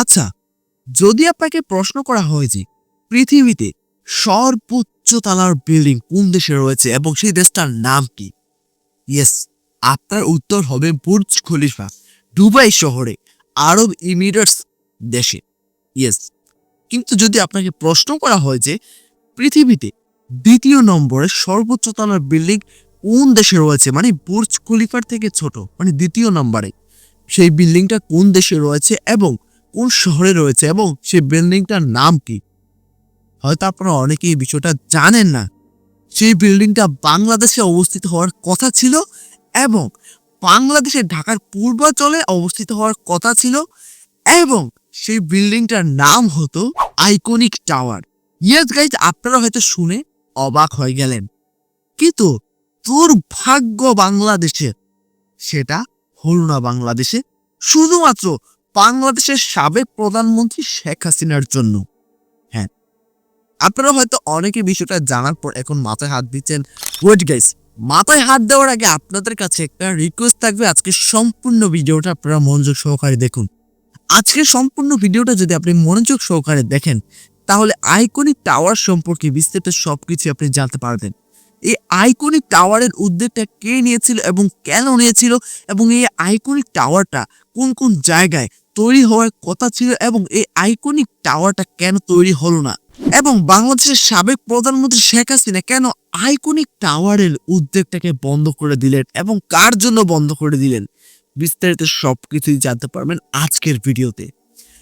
আচ্ছা যদি আপনাকে প্রশ্ন করা হয় যে পৃথিবীতে সর্বোচ্চ তালার বিল্ডিং কোন দেশে রয়েছে এবং সেই দেশটার নাম কি? ইয়েস আপনার উত্তর হবে বুর্জ খলিফা, দুবাই শহরে, আরব ইমিরেটস দেশে। ইয়েস কিন্তু যদি আপনাকে প্রশ্ন করা হয় যে পৃথিবীতে দ্বিতীয় নম্বরে সর্বোচ্চ তলার বিল্ডিং কোন দেশে রয়েছে মানে বুর্জ খলিফার থেকে ছোট মানে দ্বিতীয় নম্বরে, সেই বিল্ডিংটা কোন দেশে রয়েছে এবং কোন শহরে রয়েছে এবং সেই বিল্ডিংটার নাম কি? হয়তো আপনারা অনেকেই বিষয়টা জানেন না। সেই বিল্ডিংটা বাংলাদেশে অবস্থিত হওয়ার কথা ছিল এবং বাংলাদেশের ঢাকার পূর্বাঞ্চলে অবস্থিত হওয়ার কথা ছিল এবং সেই বিল্ডিংটার নাম হতো আইকনিক টাওয়ার। ইয়েস গাইজ আপনারা হয়তো শুনে অবাক হয়ে গেলেন। কিন্তু তোর ভাগ্য বাংলাদেশের সেটা হল না বাংলাদেশে। শুধুমাত্র বাংলাদেশের সাবেক প্রধানমন্ত্রী শেখ হাসিনার জন্য। হ্যাঁ। আপনারা হয়তো অনেকে বিষয়টা জানার পর এখন মাথায় হাত দিচ্ছেন ওয়েট গাইস মাথায় হাত দেওয়ার আগে আপনাদের কাছে একটা রিকোয়েস্ট থাকবে, আজকে সম্পূর্ণ ভিডিওটা আপনারা মনোযোগ সহকারে দেখুন। আজকে সম্পূর্ণ ভিডিওটা যদি আপনি মনোযোগ সহকারে দেখেন, তাহলে আইকনিক টাওয়ার সম্পর্কে বিস্তারিত সবকিছু আপনি জানতে পারবেন। এই আইকনিক টাওয়ারের উদ্যোগটা কে নিয়েছিল এবং কেন নিয়েছিল এবং এই আইকনিক টাওয়ারটা কোন কোন জায়গায় তৈরি হওয়ার কথা ছিল এবং এই আইকনিক টাওয়ারটা কেন তৈরি হলো না? এবং বাংলাদেশের সাবেক প্রধানমন্ত্রী শেখ হাসিনা কেন আইকনিক টাওয়ারের উদ্যোগটাকে বন্ধ করে দিলেন এবং কার জন্য বন্ধ করে দিলেন? বিস্তারিত সবকিছুই জানতে পারবেন আজকের ভিডিওতে।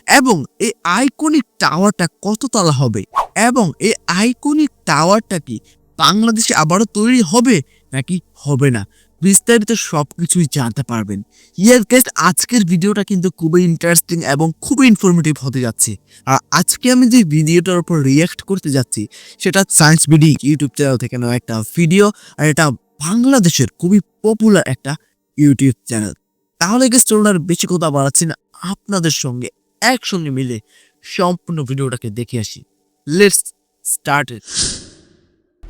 এবং এই আইকনিক টাওয়ারটা কত তলা হবে? এবং এই আইকনিক টাওয়ারটা কি বাংলাদেশে আবারও তৈরি হবে নাকি হবে না? বিস্তারিত সব কিছুই জানতে পারবেন। ইয়ার গেস্ট আজকের ভিডিওটা কিন্তু খুবই ইন্টারেস্টিং এবং খুবই ইনফরমেটিভ হতে যাচ্ছে। আর আজকে আমি যে ভিডিওটার উপর রিয়াক্ট করতে যাচ্ছি, সেটা সায়েন্স বিডি ইউটিউব চ্যানেল থেকে নেওয়া একটা ভিডিও আর এটা বাংলাদেশের খুবই পপুলার একটা ইউটিউব চ্যানেল তাহলে গেস্ট চলুন আর বেশি কথা বাড়াচ্ছি না, আপনাদের সঙ্গে একসঙ্গে মিলে সম্পূর্ণ ভিডিওটাকে দেখে আসি। লেটস স্টার্ট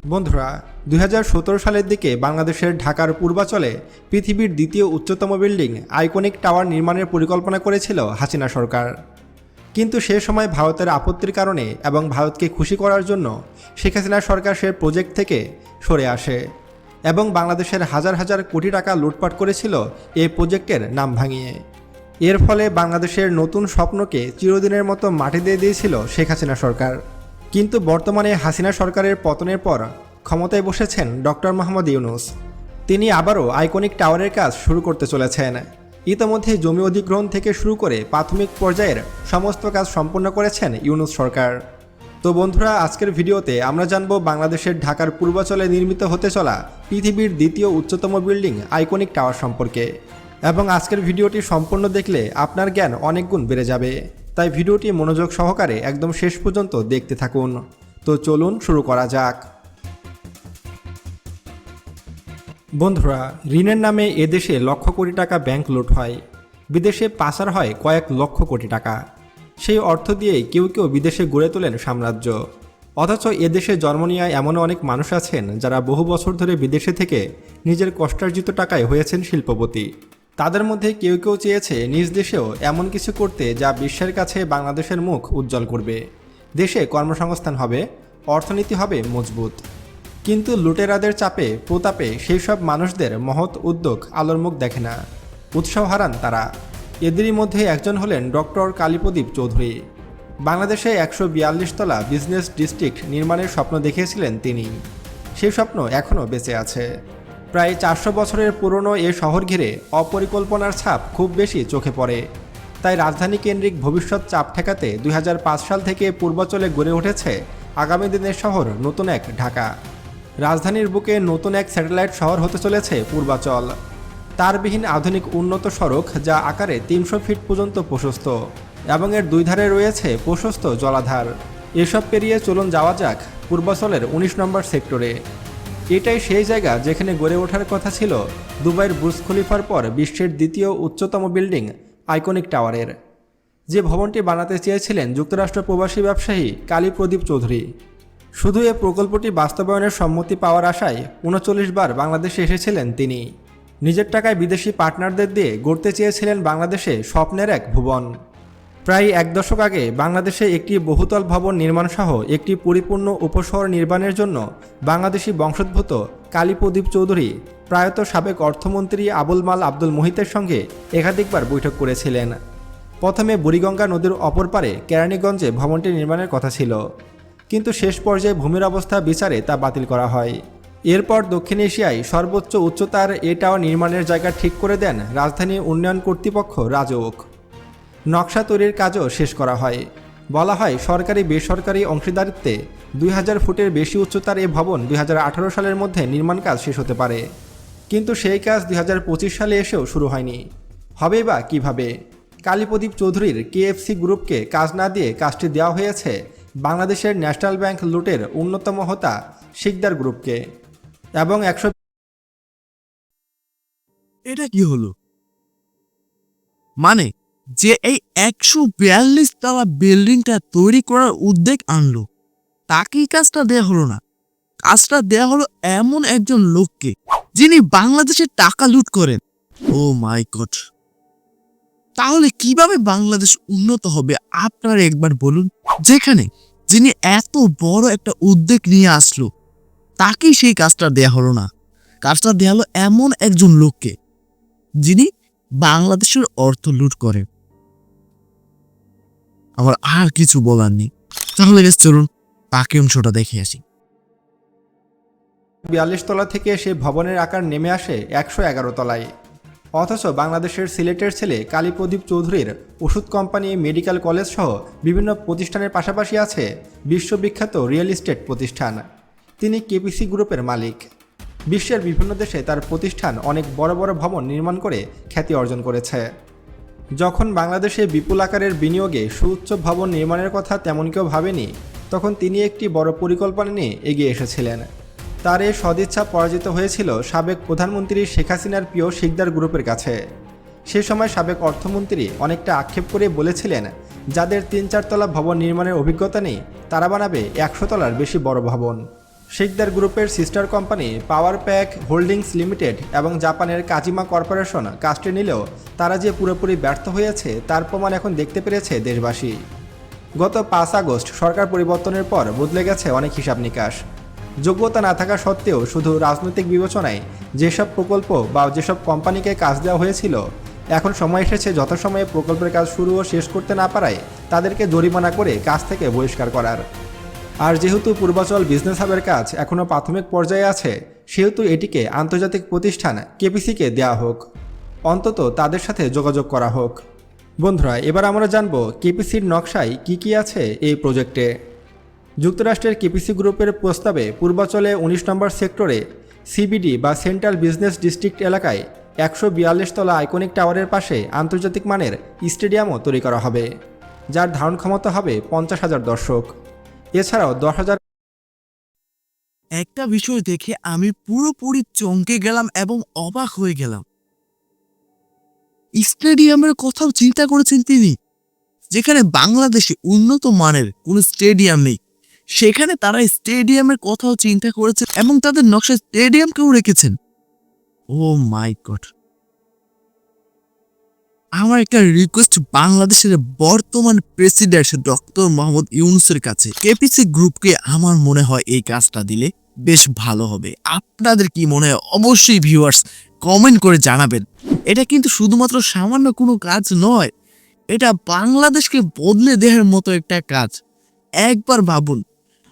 বন্ধুরা, দুই হাজার সতেরো সালের দিকে বাংলাদেশের ঢাকার পূর্বাচলে পৃথিবীর দ্বিতীয় উচ্চতম বিল্ডিং আইকনিক টাওয়ার নির্মাণের পরিকল্পনা করেছিল হাসিনা সরকার। কিন্তু সে সময় ভারতের আপত্তির কারণে এবং ভারতকে খুশি করার জন্য শেখ হাসিনা সরকার সে প্রজেক্ট থেকে সরে আসে এবং বাংলাদেশের হাজার হাজার কোটি টাকা লুটপাট করেছিল এই প্রজেক্টের নাম ভাঙিয়ে। এর ফলে বাংলাদেশের নতুন স্বপ্নকে চিরদিনের মতো মাটি দিয়ে দিয়েছিল শেখ হাসিনা সরকার। কিন্তু বর্তমানে হাসিনা সরকারের পতনের পর ক্ষমতায় বসেছেন ডক্টর মোহাম্মদ ইউনুস। তিনি আবারও আইকনিক টাওয়ারের কাজ শুরু করতে চলেছেন। ইতোমধ্যে জমি অধিগ্রহণ থেকে শুরু করে প্রাথমিক পর্যায়ের সমস্ত কাজ সম্পন্ন করেছেন ইউনুস সরকার। তো বন্ধুরা, আজকের ভিডিওতে আমরা জানব বাংলাদেশের ঢাকার পূর্বাচলে নির্মিত হতে চলা পৃথিবীর দ্বিতীয় উচ্চতম বিল্ডিং আইকনিক টাওয়ার সম্পর্কে। এবং আজকের ভিডিওটি সম্পূর্ণ দেখলে আপনার জ্ঞান অনেক গুণ বেড়ে যাবে। তাই ভিডিওটি মনোযোগ সহকারে একদম শেষ পর্যন্ত দেখতে থাকুন। তো চলুন শুরু করা যাক। বন্ধুরা, ঋণের নামে এদেশে লক্ষ কোটি টাকা ব্যাংক লুট হয়। বিদেশে পাচার হয় কয়েক লক্ষ কোটি টাকা। সেই অর্থ দিয়েই কেউ কেউ বিদেশে গড়ে তোলেন সাম্রাজ্য। অথচ এদেশে জন্ম নেওয়া এমনও অনেক মানুষ আছেন যারা বহু বছর ধরে বিদেশে থেকে নিজের কষ্টার্জিত টাকায় হয়েছেন শিল্পপতি। তাদের মধ্যে কেউ কেউ চেয়েছে নিজ দেশেও এমন কিছু করতে যা বিশ্বের কাছে বাংলাদেশের মুখ উজ্জ্বল করবে। দেশে কর্মসংস্থান হবে, অর্থনীতি হবে মজবুত। কিন্তু লুটেরাদের চাপে, প্রতাপে সেই সব মানুষদের মহৎ উদ্যোগ আলোর মুখ দেখে না। উৎসাহ হারান তারা। এদেরই মধ্যে একজন হলেন ডক্টর কালীপ্রদীপ চৌধুরী। বাংলাদেশে একশো বিয়াল্লিশ তলা বিজনেস ডিস্ট্রিক্ট নির্মাণের স্বপ্ন দেখিয়েছিলেন তিনি। সেই স্বপ্ন এখনও বেঁচে আছে। প্রায় চারশো বছরের পুরনো এ শহর ঘিরে অপরিকল্পনার ছাপ খুব বেশি চোখে পড়ে। তাই রাজধানী কেন্দ্রিক ভবিষ্যৎ চাপ ঠেকাতে দুই হাজার পাঁচ সাল থেকে পূর্বাচলে গড়ে উঠেছে আগামী দিনের শহর নতুন এক ঢাকা। রাজধানীর বুকে নতুন এক স্যাটেলাইট শহর হতে চলেছে পূর্বাচল। তারবিহীন আধুনিক উন্নত সড়ক যা আকারে তিনশো ফিট পর্যন্ত প্রশস্ত এবং এর দুই ধারে রয়েছে প্রশস্ত জলাধার। এসব পেরিয়ে চলুন যাওয়া যাক পূর্বাচলের ১৯ নম্বর সেক্টরে। এটাই সেই জায়গা যেখানে গড়ে ওঠার কথা ছিল দুবাইয়ের বুর্জ খলিফার পর বিশ্বের দ্বিতীয় উচ্চতম বিল্ডিং আইকনিক টাওয়ারের। যে ভবনটি বানাতে চেয়েছিলেন যুক্তরাষ্ট্র প্রবাসী ব্যবসায়ী কালী প্রদীপ চৌধুরী। শুধু এ প্রকল্পটি বাস্তবায়নের সম্মতি পাওয়ার আশায় উনচল্লিশ বার বাংলাদেশে এসেছিলেন তিনি। নিজের টাকায় বিদেশি পার্টনারদের দিয়ে গড়তে চেয়েছিলেন বাংলাদেশে স্বপ্নের এক ভুবন। প্রায় এক দশক আগে বাংলাদেশে একটি বহুতল ভবন নির্মাণ সহ একটি পরিপূর্ণ উপশহর নির্মাণের জন্য বাংলাদেশি বংশোদ্ভূত কালী প্রদীপ চৌধুরী, প্রায়ত সাবেক অর্থমন্ত্রী আবুল মাল আব্দুল মোহিতের সঙ্গে একাধিকবার বৈঠক করেছিলেন। প্রথমে বুড়িগঙ্গা নদীর অপর পারে কেরানীগঞ্জে ভবনটি নির্মাণের কথা ছিল। কিন্তু শেষ পর্যায়ে ভূমির অবস্থা বিচারে তা বাতিল করা হয়। এরপর দক্ষিণ এশিয়ায় সর্বোচ্চ উচ্চতার এ টাওয়ার নির্মাণের জায়গা ঠিক করে দেন রাজধানী উন্নয়ন কর্তৃপক্ষ রাজউক। নকশা তৈরির কাজও শেষ করা হয়। বলা হয়, সরকারি, বেসরকারি অংশীদারিত্বে দুই হাজার ফুটের বেশি উচ্চতার এ ভবন দুই হাজার আঠারো সালের মধ্যে নির্মাণ কাজ শেষ হতে পারে। কিন্তু সেই কাজ দুই হাজার পঁচিশ সালে এসেও শুরু হয়নি। হবে বা কীভাবে? কালীপ্রদীপ চৌধুরীর কেএফসি গ্রুপকে কাজ না দিয়ে কাজটি দেওয়া হয়েছে বাংলাদেশের ন্যাশনাল ব্যাংক লুটের অন্যতম হোতা শিকদার গ্রুপকে। এবং একশো এটা কি হলো? মানে যে এই একশো বিয়াল্লিশ তলা বিল্ডিংটা তৈরি করার উদ্যোগ আনলো। তাকেই কাজটা দেয়া হলো না। কাজটা দেয়া হলো এমন একজন লোককে, যিনি বাংলাদেশের টাকা লুট করেন। Oh my God. তাহলে কীভাবে বাংলাদেশ উন্নত হবে, আপনারা একবার বলুন? যেখানে যিনি এত বড় একটা উদ্যোগ নিয়ে আসলো, তাকেই সেই কাজটা দেয়া হলো না। কাজটা দেয়া হলো এমন একজন লোককে, যিনি বাংলাদেশের অর্থ লুট করে আমার আর কিছু বলার নেই। তাহলে বেশ চলুন বাকি অংশটা দেখে আসি। বিয়াল্লিশ তলা থেকে সে ভবনের আকার নেমে আসে একশো এগারো তলায়। অথচ বাংলাদেশের সিলেটের ছেলে কালীপ্রদীপ চৌধুরীর ওষুধ কোম্পানি, মেডিকেল কলেজ সহ বিভিন্ন প্রতিষ্ঠানের পাশাপাশি আছে বিশ্ববিখ্যাত রিয়েল এস্টেট প্রতিষ্ঠান। তিনি কেপিসি গ্রুপের মালিক। বিশ্বের বিভিন্ন দেশে তার প্রতিষ্ঠান অনেক বড় বড় ভবন নির্মাণ করে খ্যাতি অর্জন করেছে। যখন বাংলাদেশে বিপুল আকারের বিনিয়োগে সুউচ্চ ভবন নির্মাণের কথা তেমন কেউ ভাবেনি, তখন তিনি একটি বড় পরিকল্পনা নিয়ে এগিয়ে এসেছিলেন। তার এই সদিচ্ছা পরাজিত হয়েছিল সাবেক প্রধানমন্ত্রী শেখ হাসিনার প্রিয় শিকদার গ্রুপের কাছে। সে সময় সাবেক অর্থমন্ত্রী অনেকটা আক্ষেপ করে বলেছিলেন, যাদের তিন চারতলা ভবন নির্মাণের অভিজ্ঞতা নেই, তারা বানাবে একশো তলার বেশি বড় ভবন। শিকদার গ্রুপের sister company Power Pack Holdings Limited এবং জাপানের কাজিমা কর্পোরেশন কাজটি নিলেও তারা যে পুরোপুরি ব্যর্থ হয়েছে, তার প্রমাণ এখন দেখতে পেরেছে দেশবাসী। গত পাঁচ আগস্ট সরকার পরিবর্তনের পর বদলে গেছে অনেক হিসাব নিকাশ। যোগ্যতা না থাকা সত্ত্বেও শুধু রাজনৈতিক বিবেচনায় যেসব প্রকল্প বা যেসব কোম্পানিকে কাজ দেওয়া হয়েছিল, এখন সময় এসেছে যথাসময়ে প্রকল্পের কাজ শুরু ও শেষ করতে না পারায় তাদেরকে জরিমানা করে কাজ থেকে বহিষ্কার করার। আর যেহেতু পূর্বাচল বিজনেস হাবের কাজ এখনও প্রাথমিক পর্যায়ে আছে, সেহেতু এটিকে আন্তর্জাতিক প্রতিষ্ঠান কেপিসিকে দেওয়া হোক। অন্তত তাদের সাথে যোগাযোগ করা হোক। বন্ধুরা, এবার আমরা জানব কেপিসির নকশায় কি কি আছে এই প্রজেক্টে যুক্তরাষ্ট্রের কেপিসি গ্রুপের প্রস্তাবে পূর্বাচলে উনিশ নম্বর সেক্টরে সিবিডি বা সেন্ট্রাল বিজনেস ডিস্ট্রিক্ট এলাকায় একশো বিয়াল্লিশ তলা আইকনিক টাওয়ারের পাশে আন্তর্জাতিক মানের স্টেডিয়ামও তৈরি করা হবে, যার ধারণ ক্ষমতা হবে পঞ্চাশ হাজার দর্শক। এছাড়াও দশ হাজার একটা বিষয় দেখে আমি পুরোপুরি চমকে গেলাম এবং অবাক হয়ে গেলাম। স্টেডিয়ামের কথাও চিন্তা করেছেন তিনি, যেখানে বাংলাদেশে উন্নত মানের কোনো স্টেডিয়াম নেই। সেখানে তারা স্টেডিয়ামের কথাও চিন্তা করেছেন এবং তাদের নকশায় স্টেডিয়ামকেও রেখেছেন। ও মাই গড আমার একটা রিকোয়েস্ট বাংলাদেশের বর্তমান প্রেসিডেন্ট ডক্টর মোহাম্মদ ইউনুসের কাছে। কেপিসি গ্রুপকে আমার মনে হয় এই কাজটা দিলে বেশ ভালো হবে। আপনাদের কি মনে হয়? অবশ্যই ভিউয়ার্স কমেন্ট করে জানাবেন। এটা কিন্তু শুধুমাত্র সামান্য কোনো কাজ নয়, এটা বাংলাদেশকে বদলে দেওয়ার মতো একটা কাজ। একবার ভাবুন,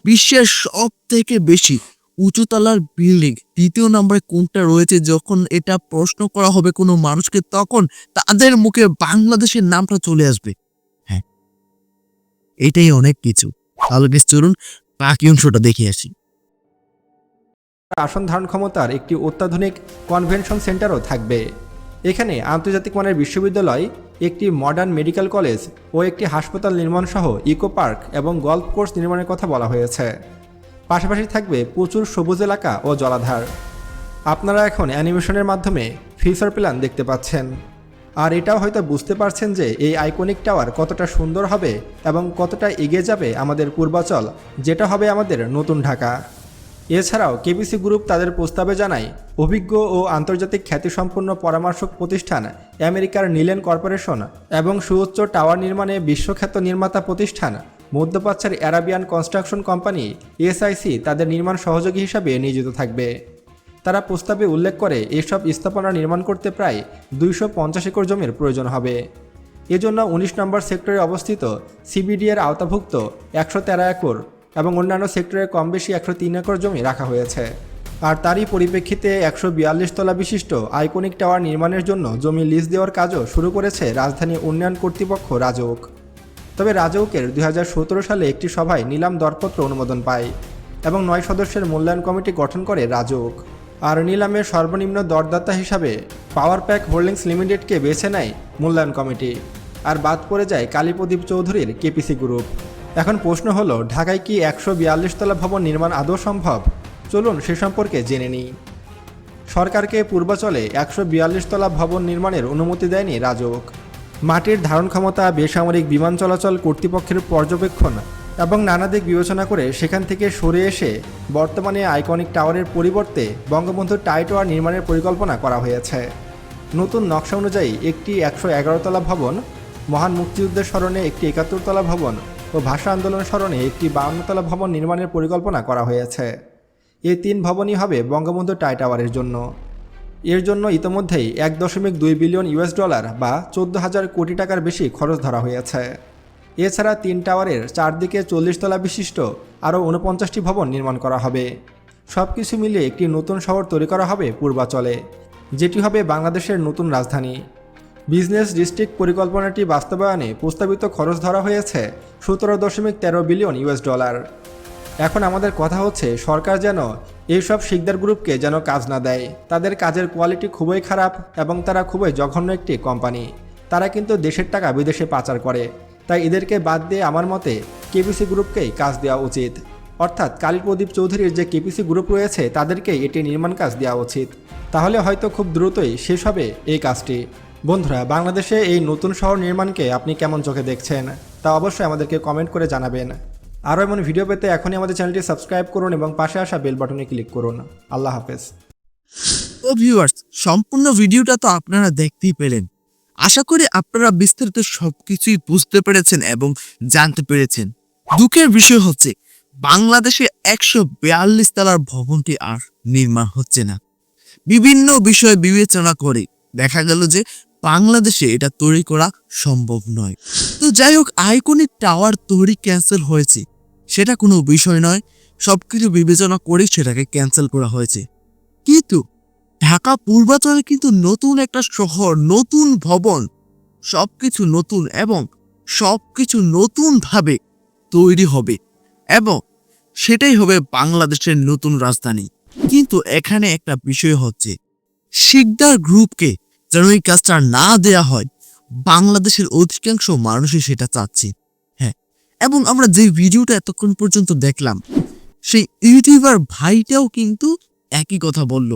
বিশ্বের সব থেকে বেশি উঁচুতলার বিল্ডিং, দ্বিতীয় নম্বরে কোনটা রয়েছে? যখন এটা প্রশ্ন করা হবে কোনো মানুষকে, তখন তাদের মুখে বাংলাদেশের নামটা চলে আসবে। হ্যাঁ এটাই অনেক কিছু। তাহলে চলুন বাকি অংশটা দেখে আসি। আসন ধারণ ক্ষমতার একটি অত্যাধুনিক কনভেনশন সেন্টারও থাকবে। এখানে আন্তর্জাতিক মানের বিশ্ববিদ্যালয়, একটি মডার্ন মেডিকেল কলেজ ও একটি হাসপাতাল নির্মাণ সহ ইকো পার্ক এবং গল্ফ কোর্স নির্মাণের কথা বলা হয়েছে। পাশাপাশি থাকবে প্রচুর সবুজ এলাকা ও জলাধার। আপনারা এখন অ্যানিমেশনের মাধ্যমে ফিউচার প্ল্যান দেখতে পাচ্ছেন। আর এটাও হয়তো বুঝতে পারছেন যে এই আইকনিক টাওয়ার কতটা সুন্দর হবে এবং কতটা এগিয়ে যাবে আমাদের পূর্বাচল, যেটা হবে আমাদের নতুন ঢাকা। এছাড়াও কেবিসি গ্রুপ তাদের প্রস্তাবে জানায়, অভিজ্ঞ ও আন্তর্জাতিক খ্যাতিসম্পন্ন পরামর্শক প্রতিষ্ঠান আমেরিকার নিলেন কর্পোরেশন এবং সুউচ্চ টাওয়ার নির্মাণে বিশ্বখ্যাত নির্মাতা প্রতিষ্ঠান মধ্যপ্রাচ্যের অ্যারাবিয়ান কনস্ট্রাকশন কোম্পানি এসআইসি তাদের নির্মাণ সহযোগী হিসাবে নিয়োজিত থাকবে। তারা প্রস্তাবে উল্লেখ করে, এসব স্থাপনা নির্মাণ করতে প্রায় দুইশো পঞ্চাশ একর জমির প্রয়োজন হবে। এজন্য উনিশ নম্বর সেক্টরে অবস্থিত সিবিডিএর আওতাভুক্ত একশো তেরো একর এবং অন্যান্য সেক্টরে কম বেশি একশো তিন একর জমি রাখা হয়েছে। আর তারই পরিপ্রেক্ষিতে একশো বিয়াল্লিশ তলা বিশিষ্ট আইকনিক টাওয়ার নির্মাণের জন্য জমি লিজ দেওয়ার কাজও শুরু করেছে রাজধানী উন্নয়ন কর্তৃপক্ষ রাজউক। তবে রাজউকের দু হাজার সতেরো সালে একটি সভায় নিলাম দরপত্র অনুমোদন পায় এবং নয় সদস্যের মূল্যায়ন কমিটি গঠন করে রাজউক আর নিলামের সর্বনিম্ন দরদাতা হিসাবে পাওয়ার প্যাক হোল্ডিংস লিমিটেডকে বেছে নেয় মূল্যায়ন কমিটি। আর বাদ পড়ে যায় কালীপ্রদীপ চৌধুরীর কেপিসি গ্রুপ। এখন প্রশ্ন হলো, ঢাকায় কি একশো বিয়াল্লিশ তলা ভবন নির্মাণ আদৌ সম্ভব? চলুন সে সম্পর্কে জেনে নিই। সরকারকে পূর্বাচলে একশো বিয়াল্লিশ তলা ভবন নির্মাণের অনুমতি দেয়নি রাজউক মাটির ধারণ ক্ষমতা, বেসামরিক বিমান চলাচল কর্তৃপক্ষের পর্যবেক্ষণ এবং নানা দিক বিবেচনা করে সেখান থেকে সরে এসে বর্তমানে আইকনিক টাওয়ারের পরিবর্তে বঙ্গবন্ধু টাই টাওয়ার নির্মাণের পরিকল্পনা করা হয়েছে। নতুন নকশা অনুযায়ী একটি একশো এগারোতলা ভবন, মহান মুক্তিযুদ্ধের স্মরণে একটি একাত্তরতলা ভবন ও ভাষা আন্দোলন স্মরণে একটি বাউন্নতলা ভবন নির্মাণের পরিকল্পনা করা হয়েছে। এই তিন ভবনই হবে বঙ্গবন্ধু টাই টাওয়ারের জন্য। এর জন্য ইতোমধ্যেই এক দশমিক দুই বিলিয়ন ইউএস ডলার বা চোদ্দ হাজার কোটি টাকার বেশি খরচ ধরা হয়েছে। এছাড়া তিন টাওয়ারের চারদিকে চল্লিশ তলা বিশিষ্ট আরও উনপঞ্চাশটি ভবন নির্মাণ করা হবে। সব কিছু মিলিয়ে একটি নতুন শহর তৈরি করা হবে পূর্বাচলে, যেটি হবে বাংলাদেশের নতুন রাজধানী। বিজনেস ডিস্ট্রিক্ট পরিকল্পনাটি বাস্তবায়নে প্রস্তাবিত খরচ ধরা হয়েছে সতেরো দশমিক তেরো বিলিয়ন ইউএস ডলার। এখন আমাদের কথা হচ্ছে, সরকার যেন এইসব শিকদার গ্রুপকে যেন কাজ না দেয়। তাদের কাজের কোয়ালিটি খুবই খারাপ এবং তারা খুবই জঘন্য একটি কোম্পানি। তারা কিন্তু দেশের টাকা বিদেশে পাচার করে। তাই এদেরকে বাদ দিয়ে আমার মতে কেপিসি গ্রুপকেই কাজ দেওয়া উচিত। অর্থাৎ কালীপ্রদীপ চৌধুরীর যে কেপিসি গ্রুপ রয়েছে, তাদেরকেই এটি নির্মাণ কাজ দেওয়া উচিত। তাহলে হয়তো খুব দ্রুতই শেষ হবে এই কাজটি। বন্ধুরা, বাংলাদেশে এই নতুন শহর নির্মাণকে আপনি কেমন চোখে দেখছেন? তা অবশ্যই আমাদেরকে কমেন্ট করে জানাবেন। আরও এমন ভিডিও পেতে এখনই আমাদের চ্যানেলটি সাবস্ক্রাইব করুন এবং পাশে আসা বেল বাটনে ক্লিক করুন। আল্লাহ হাফেজ। তো ভিউয়ার্স সম্পূর্ণ ভিডিওটা তো আপনারা দেখতেই পেলেন। আশা করি আপনারা বিস্তারিত সবকিছুই বুঝতে পেরেছেন এবং জানতে পেরেছেন। দুঃখের বিষয় হচ্ছে, বাংলাদেশে একশো বিয়াল্লিশ তলার ভবনটি আর নির্মাণ হচ্ছে না। বিভিন্ন বিষয় বিবেচনা করে দেখা গেল যে বাংলাদেশে এটা তৈরি করা সম্ভব নয়। তো যাই হোক, আইকনিক টাওয়ার তৈরি ক্যান্সেল হয়েছে। সেটা কোনো বিষয় নয়। সব কিছু বিবেচনা করেই সেটাকে ক্যান্সেল করা হয়েছে। কিন্তু ঢাকা পূর্বাচলে কিন্তু নতুন একটা শহর, নতুন ভবন, সবকিছু নতুন এবং সব কিছু নতুনভাবে তৈরি হবে এবং সেটাই হবে বাংলাদেশের নতুন রাজধানী। কিন্তু এখানে একটা বিষয় হচ্ছে, শিকদার গ্রুপকে যেন এই কাজটা না দেয়া হয়, বাংলাদেশের অধিকাংশ মানুষই সেটা চাচ্ছে। এবং আমরা যে ভিডিওটা এতক্ষণ পর্যন্ত দেখলাম, সেই ইউটিউবার ভাইটাও কিন্তু একই কথা বলল।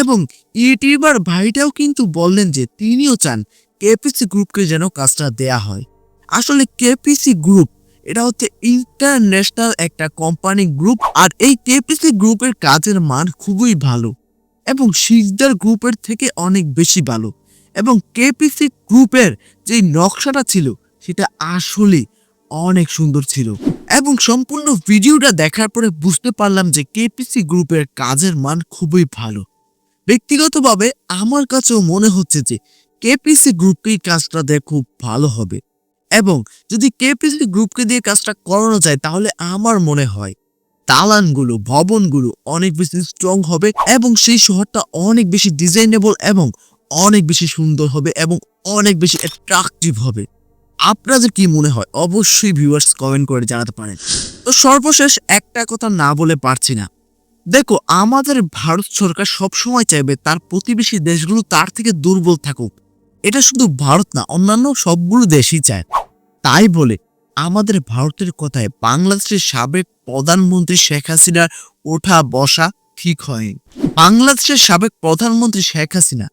এবং ইউটিউবার ভাইটাও কিন্তু বললেন যে তিনিও চান কেপিসি গ্রুপকে যেন কাজটা দেয়া হয়। আসলে কেপিসি গ্রুপ, এটা হচ্ছে ইন্টারন্যাশনাল একটা কোম্পানি গ্রুপ, আর এই কেপিসি গ্রুপের কাজের মান খুবই ভালো এবং সিকদার গ্রুপের থেকে অনেক বেশি ভালো। এবং কেপিসি গ্রুপের যে নকশাটা ছিল, সেটা আসলে অনেক সুন্দর ছিল। এবং সম্পূর্ণ ভিডিওটা দেখার পরে বুঝতে পারলাম যে কেপিসি গ্রুপের কাজের মান খুবই ভালো। ব্যক্তিগতভাবে আমার কাছেও মনে হচ্ছে যে কেপিসি গ্রুপকেই কাজটা দিয়ে খুব ভালো হবে। এবং যদি কেপিসি গ্রুপকে দিয়ে কাজটা করানো যায় তাহলে আমার মনে হয় দালানগুলো, ভবনগুলো অনেক বেশি স্ট্রং হবে এবং সেই শহরটা অনেক বেশি ডিজাইনেবল এবং অনেক বেশি সুন্দর হবে এবং অনেক বেশি অ্যাট্রাকটিভ হবে। আপনাদের কি মনে হয়? অবশ্যই ভিউয়ার্স কমেন্ট করে জানাতে পারেন। তো সর্বশেষ একটা কথা না বলে পারছি না। দেখো, আমাদের ভারত সরকার সবসময় চাইবে তার প্রতিবেশী দেশগুলো তার থেকে দুর্বল থাকুক। এটা শুধু ভারত না, অন্যান্য সবগুলো দেশই চায়। তাই বলে আমাদের ভারতের কথায় বাংলাদেশের সাবেক প্রধানমন্ত্রী শেখ হাসিনার ওঠা বসা ঠিক হয়নি। বাংলাদেশের সাবেক প্রধানমন্ত্রী শেখ হাসিনা,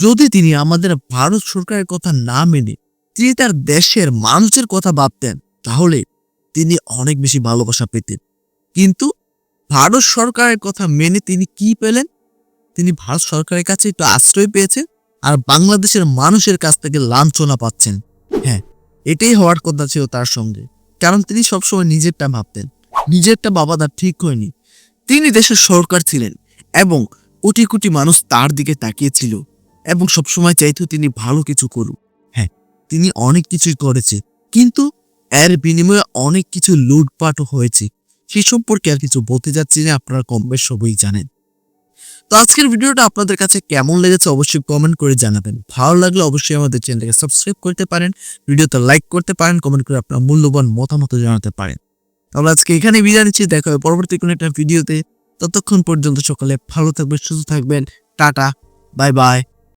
যদি তিনি আমাদের ভারত সরকারের কথা না মেনে তিনি তার দেশের মানুষের কথা ভাবতেন, তাহলে তিনি অনেক বেশি ভালোবাসা পেতেন। কিন্তু ভারত সরকারের কথা মেনে তিনি কি পেলেন? তিনি ভারত সরকারের কাছে একটু আশ্রয় পেয়েছেন আর বাংলাদেশের মানুষের কাছ থেকে লাঞ্ছনা পাচ্ছেন। হ্যাঁ এটাই হওয়ার কথা ছিল তার সঙ্গে। কারণ তিনি সবসময় নিজেরটা ভাবতেন। নিজেরটা বাবা তার ঠিক হয়নি। তিনি দেশের সরকার ছিলেন এবং কোটি কোটি মানুষ তার দিকে তাকিয়েছিল এবং সবসময় চাইতো তিনি ভালো কিছু করুক। তিনি অনেক কিছুই করেছে, কিন্তু এর বিনিময়ে অনেক কিছু লুটপাটও হয়েছে। সে সম্পর্কে আর কিছু বলতে যাচ্ছি না, আপনারা কম বেশ সবই জানেন। তো আজকের ভিডিওটা আপনাদের কাছে কেমন লেগেছে অবশ্যই কমেন্ট করে জানাবেন। ভালো লাগলে অবশ্যই আমাদের চ্যানেলকে সাবস্ক্রাইব করতে পারেন, ভিডিওতে লাইক করতে পারেন কমেন্ট করে আপনার মূল্যবান মতামত জানাতে পারেন। তাহলে আজকে এখানে বিদায় নিচ্ছি, দেখা হবে পরবর্তী কোনো একটা ভিডিওতে। ততক্ষণ পর্যন্ত সকালে ভালো থাকবেন, সুস্থ থাকবেন, টাটা বাই বাই